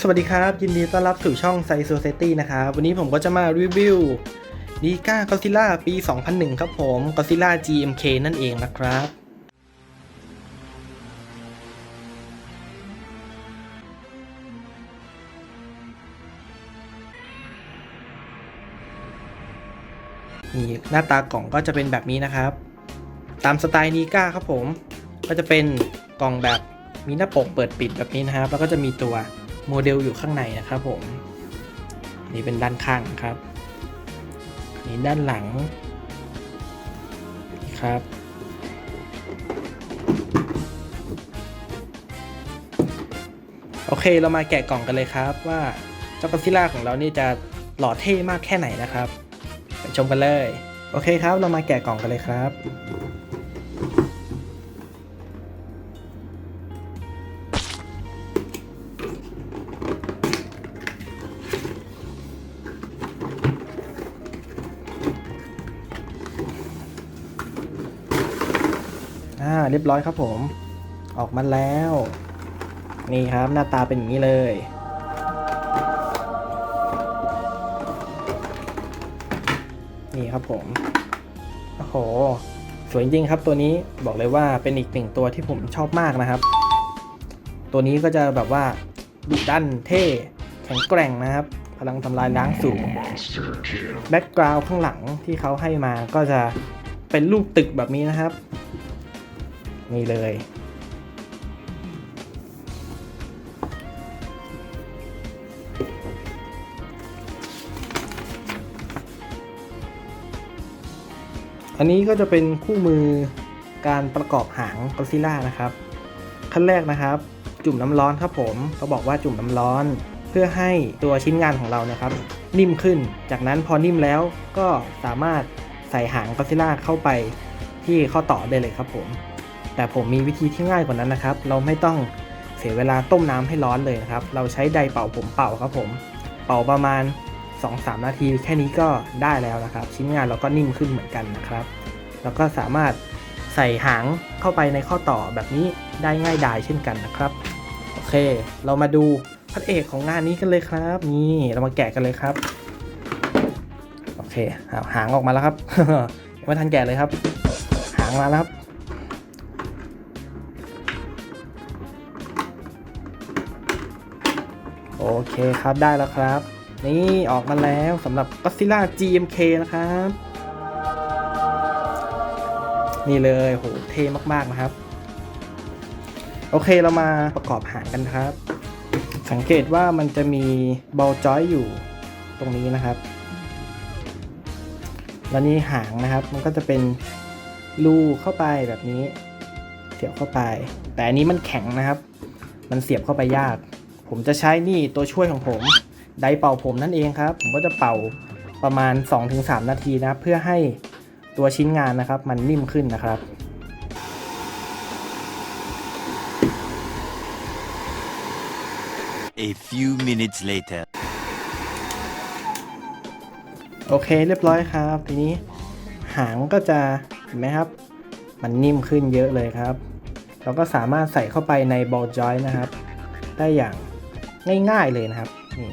สวัสดีครับ ยินดีต้อนรับสู่ช่องไซโซเซตี้นะครับ วันนี้ผมก็จะมารีวิวดีก้ากอซิล่าปี 2001 ครับผมกอซิล่า GMK นั่นเองนะครับ นี่หน้าตากล่องก็จะเป็นแบบนี้นะครับ ตามสไตล์นีก้าครับผม ก็จะเป็นกล่องแบบมีหน้าปกเปิดปิดแบบนี้นะครับ แล้วก็จะมีตัว โมเดลอยู่ข้างในนะครับผม นี่เป็นด้านข้างครับ นี่ด้านหลังนี่ครับ โอเคเรามาแกะกล่องกันเลยครับว่าเจ้ากอซิล่าของเรานี่จะหล่อเท่มากแค่ไหนนะครับไปชมกันเลย โอเคครับเรามาแกะกล่องกันเลยครับ อ่าเรียบร้อยครับผม ออกมาแล้ว นี่ครับหน้าตาเป็นอย่างนี้เลยนี่ครับผมโอ้โห สวยจริงครับตัวนี้บอกเลยว่าเป็นอีกหนึ่งตัวที่ผมชอบมากนะครับ ตัวนี้ก็จะแบบว่าดุดันเท่แข็งแกร่งนะครับ พลังทำลายล้างสูงแบ็กกราวด์ข้างหลังที่เขาให้มาก็จะเป็นรูปตึกแบบนี้นะครับ นี่เลย อันนี้ก็จะเป็นคู่มือการประกอบหางก o ซิล่านะครับ ขั้นแรกนะครับ จุ่มน้ำร้อนครับผมเขาบอกว่าจุ่มน้ำร้อนเพื่อให้ตัวชิ้นงานของเรานะครับ นิ่มขึ้น จากนั้นพอนิ่มแล้วก็สามารถใส่หางก o ซิล่าเข้าไปที่ข้อต่อได้เลยครับผม แต่ผมมีวิธีที่ง่ายกว่านั้นนะครับ เราไม่ต้องเสียเวลาต้มน้ำให้ร้อนเลยนะครับ เราใช้ไดเป่าผมเป่าครับผม เป่าประมาณ 2-3 นาที แค่นี้ก็ได้แล้วนะครับ ชิ้นงานเราก็นิ่มขึ้นเหมือนกันนะครับ แล้วก็สามารถใส่หางเข้าไปในข้อต่อแบบนี้ได้ง่ายดายเช่นกันนะครับ โอเค เรามาดูพระเอกของงานนี้กันเลยครับ นี่เรามาแกะกันเลยครับ โอเคหางออกมาแล้วครับไม่ทันแกะเลยครับ หางมาแล้วครับ โอเคครับได้แล้วครับ นี่ออกมาแล้วสำหรับ Godzilla GMK นะครับ นี่เลยโหเท่มาก ๆ นะครับ โอเคเรามาประกอบหางกันครับ สังเกตว่ามันจะมีบอลจอยอยู่ตรงนี้นะครับ แล้วนี่หางนะครับ มันก็จะเป็นรูเข้าไปแบบนี้ เสียบเข้าไป แต่อันนี้มันแข็งนะครับ มันเสียบเข้าไปยาก ผมจะใช้นี่ตัวช่วยของผม ไดร์เป่าผมนั่นเองครับ ผมก็จะเป่าประมาณ 2-3 นาทีนะครับเพื่อให้ตัวชิ้นงานนะครับ มันนิ่มขึ้นนะครับ A few minutes later. โอเคเรียบร้อยครับ ทีนี้หางก็จะเห็นไหมครับ มันนิ่มขึ้นเยอะเลยครับ เราก็สามารถใส่เข้าไปในบอลจอยนะครับ ได้อย่าง ง่ายๆเลยนะครับนี่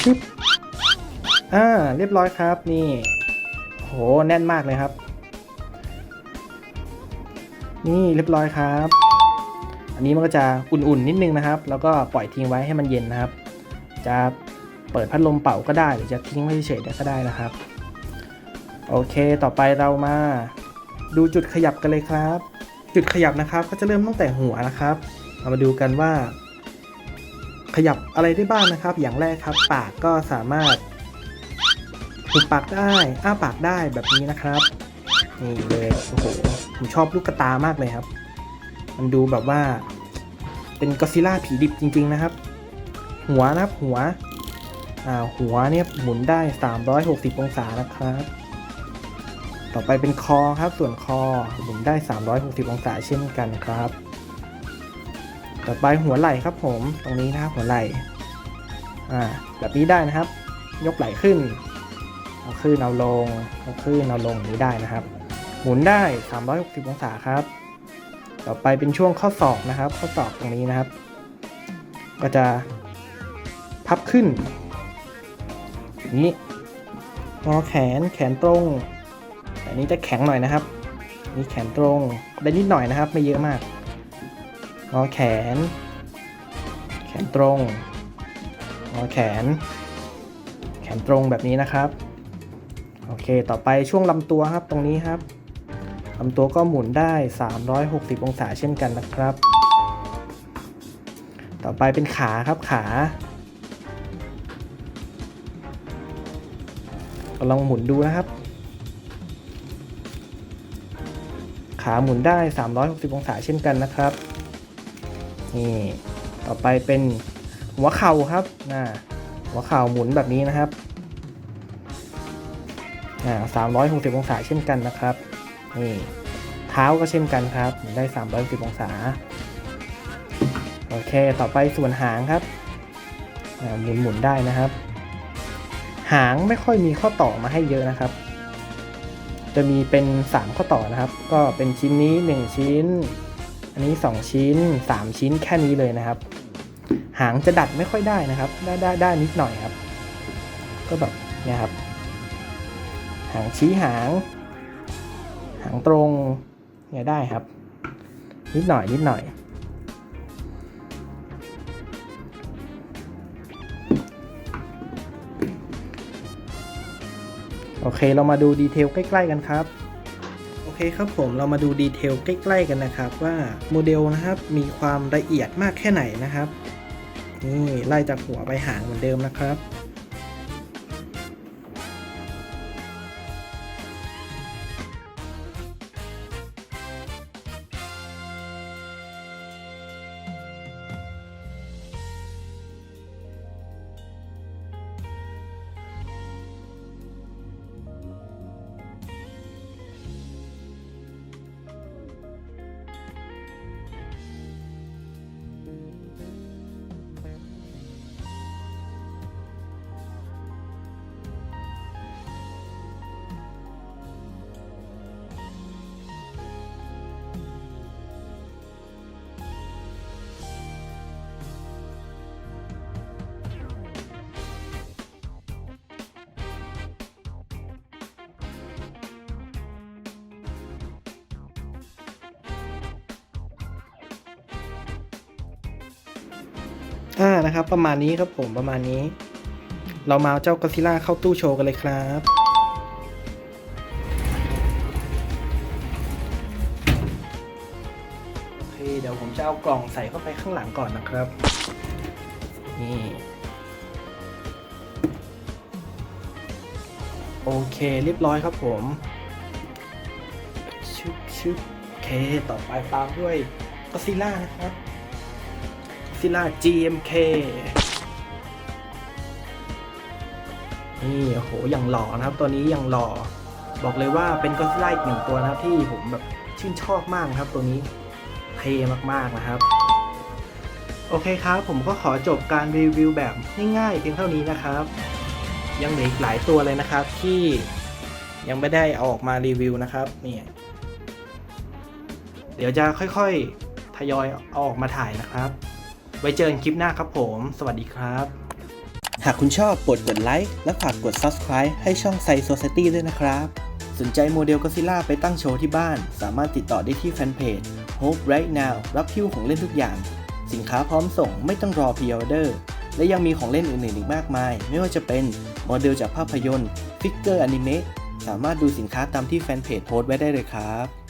ชึบอ่าเรียบร้อยครับนี่โหแน่นมากเลยครับ นี่เรียบร้อยครับ อันนี้มันก็จะอุ่นๆนิดนึงนะครับ แล้วก็ปล่อยทิ้งไว้ให้มันเย็นนะครับ จะเปิดพัดลมเป่าก็ได้หรือจะทิ้งไว้เฉยๆก็ได้นะครับ โอเคต่อไปเรามาดูจุดขยับกันเลยครับ จุดขยับนะครับก็จะเริ่มตั้งแต่หัวนะครับเรามาดูกันว่า ขยับอะไรได้บ้างนะครับ อย่างแรกครับ ปากก็สามารถหุบปากได้อ้าปากได้แบบนี้นะครับนี่เลยโอ้โหผมชอบลูกกระตามากเลยครับ มันดูแบบว่า เป็นกอซิล่าผีดิบจริง ๆนะครับ หัวนะครับหัวอ่าหัวเนี่ยหมุนได้ 360 องศานะครับ ต่อไปเป็นคอครับ ส่วนคอหมุนได้ 360 องศาเช่นกันครับ ต่อไปหัวไหล่ครับผม ตรงนี้นะครับหัวไหล่ อ่า แบบนี้ได้นะครับ ยกไหล่ขึ้น เอาขึ้นเอาลง เอาขึ้นเอาลงนี้ได้นะครับ หมุนได้ 360 องศาครับ ต่อไปเป็นช่วงข้อศอกนะครับ ข้อศอกตรงนี้นะครับ ก็จะพับขึ้นอย่างนี้งอแขน แขนตรง อันนี้จะแข็งหน่อยนะครับนี่แขนตรงได้นิดหน่อยนะครับ ไม่เยอะมากงอแขน แขนตรงงอแขน แขนตรงแบบนี้นะครับ โอเค ต่อไปช่วงลำตัวครับตรงนี้ครับลำตัวก็หมุนได้ 360 องศาเช่นกันนะครับ ต่อไปเป็นขาครับขาลองหมุนดูนะครับ ขาหมุนได้ 360 องศาเช่นกันนะครับ นี่ ต่อไปเป็นหัวเข่าครับนะหัวเข่าหมุนแบบนี้นะครับอ่า360 องศาเช่นกันนะครับ นี่ เท้าก็เช่นกันครับ ได้ 360 องศา โอเค ต่อไปส่วนหางครับอ่าหมุนหมุนได้นะครับ หางไม่ค่อยมีข้อต่อมาให้เยอะนะครับ จะมีเป็น 3 ข้อต่อนะครับ ก็เป็นชิ้นนี้ 1 ชิ้น อันนี้ 2 ชิ้น 3 ชิ้นแค่นี้เลยนะครับ หางจะดัดไม่ค่อยได้นะครับ ได้ได้ได้นิดหน่อยครับ ก็แบบเนี่ยครับ หางชี้หาง หางตรงเนี่ยได้ครับ นิดหน่อยนิดหน่อย โอเคเรามาดูดีเทลใกล้ ๆ กันครับโอเคครับผมเรามาดูดีเทลใกล้ ๆ กันนะครับ ว่าโมเดลนะครับมีความละเอียดมากแค่ไหนนะครับนี่ไล่จากหัวไปหางเหมือนเดิมนะครับ อ่านะครับ ประมาณนี้ครับผมประมาณนี้ เรามาเอาเจ้าก d ซิล่าเข้าตู้โชว์กันเลยครับโอเคเดี๋ยวผมจะเอากล่องใส่เข้าไปข้างหลังก่อนนะครับ นี่โอเคเรียบร้อยครับผมชึบชึบโอเค ต่อไปตามด้วยก็ซิล่านะครับ ซิล่า GMK นี่โอ้โหอย่างหล่อนะครับ ตัวนี้อย่างหล่อ บอกเลยว่าเป็นก็ซิล่าอีกหนึ่งตัวนะครับที่ผมแบบชื่นชอบมากครับตัวนี้เท่มากๆนะครับ โอเคครับ ผมก็ขอจบการรีวิวแบบง่ายๆเพียงเท่านี้นะครับ ยังเหลืออีกหลายตัวเลยนะครับที่ยังไม่ได้ออกมารีวิวนะครับนี่เดี๋ยวจะค่อยๆ ทยอยออกมาถ่ายนะครับ ไว้เจอกันคลิปหน้าครับผม สวัสดีครับ หากคุณชอบกดกดไลค์และฝากกด Subscribe ให้ช่องไซ Society ด้วยนะครับ สนใจโมเดลก็ซิล่าไปตั้งโชว์ที่บ้าน สามารถติดต่อได้ที่แฟนเพจ Hope Right Now รับพิ้วของเล่นทุกอย่าง สินค้าพร้อมส่งไม่ต้องรอพ r ออเดอร์ และยังมีของเล่นอื่นๆอีกมากมาย ไม่ว่าจะเป็นโมเดลจากภาพยนตร์ฟิกเกอร์อนิเมะสามารถดูสินค้าตามที่แฟนเพจโพสต์ไว้ได้เลยครับ